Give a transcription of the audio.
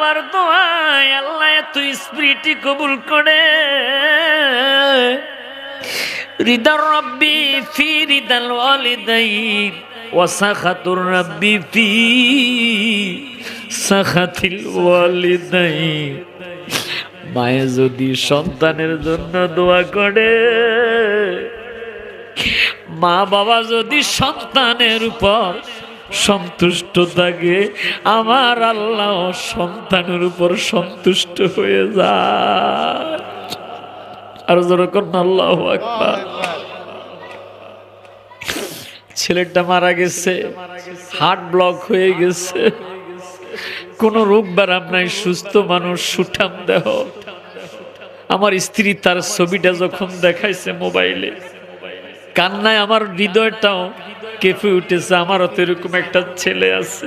নাই আল্লাহ তুই স্মৃতি কবুল করে। রিদার রব্বি ফি রিদাল ওয়ালিদাইন ওয়াসাখাতুর রব্বি ফি সাখাতিল ওয়ালিদাইন। মায়ে যদি সন্তানের জন্য দোয়া করে, মা বাবা যদি সন্তানের উপর সন্তুষ্ট থাকে আমার আল্লাহ সন্তানের উপর সন্তুষ্ট হয়ে যায়। আর যেরকম আল্লাহ আকবার। ছেলেটা মারা গেছে, হার্ট ব্লক হয়ে গেছে। কোন রোগ ব্যারাম নাই, সুস্থ মানুষ, সুঠাম দেহ। আমার স্ত্রী তার ছবিটা যখন দেখাইছে মোবাইলে, কান্নায় আমার হৃদয়টাও কেঁপে উঠেছে আমারও তো এরকম একটা ছেলে আছে।